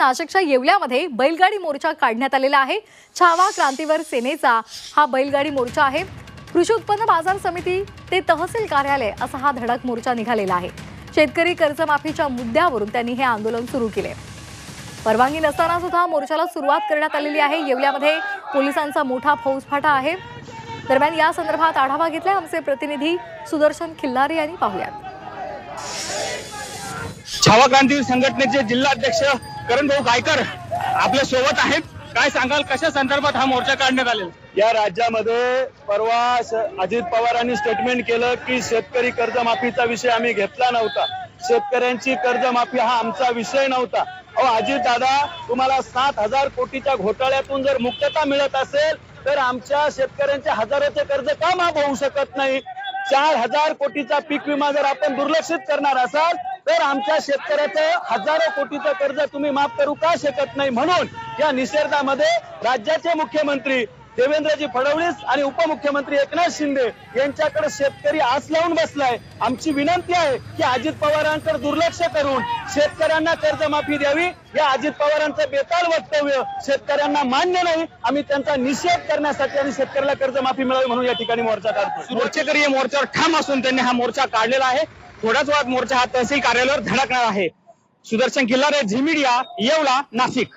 नाशिकच्या येवल्यामध्ये बैलगाडी मोर्चा काढण्यात आलेला आहे. छावा क्रांतीवर सेनेचा हा बैलगाडी मोर्चा आहे. कृषी उत्पन्न बाजार समिती ते तहसील कार्यालय असा हा धडक मोर्चा निघालेला आहे. शेतकरी कर्जमाफीच्या मुद्द्यावरून त्यांनी हे आंदोलन सुरू केले. परवानगी नसताना सुद्धा मोर्चाला सुरुवात करण्यात आलेली आहे. येवल्यामध्ये पोलिसांचा मोठा फौजफाटा आहे. दरम्यान या संदर्भात आढावा घेतलाय आमचे प्रतिनिधी सुदर्शन खिल्लारे यांनी. पाहुयात. छावा क्रांती संघटनेचे जिल्हाध्यक्ष करण भाऊ गायकर आपल्यासोबत आहेत. काय सांगाल कशा संदर्भात हा मोर्चा काढण्यात आलेला? या राज्यामध्ये परवा अजित पवारांनी स्टेटमेंट केलं की शेतकरी कर्जमाफीचा विषय आम्ही घेतला नव्हता. शेतकऱ्यांची कर्जमाफी हा आमचा विषय नव्हता. अहो अजित दादा तुम्हाला सात हजार कोटीच्या घोटाळ्यातून जर मुक्तता मिळत असेल तर आमच्या शेतकऱ्यांचे हजारोचे कर्ज का माफ होऊ शकत नाही? चार हजार कोटीचा पीक विमा जर आपण दुर्लक्षित करणार असाल तर आमच्या शेतकऱ्याचं हजारो कोटीचं कर्ज तुम्ही माफ करू का शकत नाही म्हणून या निषेधामध्ये राज्याचे मुख्यमंत्री देवेंद्रजी फडणवीस आणि उपमुख्यमंत्री एकनाथ शिंदे यांच्याकडे शेतकरी आस लावून बसलाय. आमची विनंती आहे की अजित पवारांकडे दुर्लक्ष करून शेतकऱ्यांना कर्जमाफी द्यावी. या अजित पवारांचं बेताल वक्तव्य शेतकऱ्यांना मान्य नाही. आम्ही त्यांचा निषेध करण्यासाठी आणि शेतकऱ्याला कर्जमाफी मिळावी म्हणून या ठिकाणी मोर्चा काढतो मोर्चेकरी या मोर्चावर ठाम असून त्यांनी हा मोर्चा काढलेला आहे. थोड्याच वेळात मोर्चा हा तहसील कार्यालयावर धडकणार आहे. सुदर्शन किल्लारे झिमिडिया येवला नाशिक.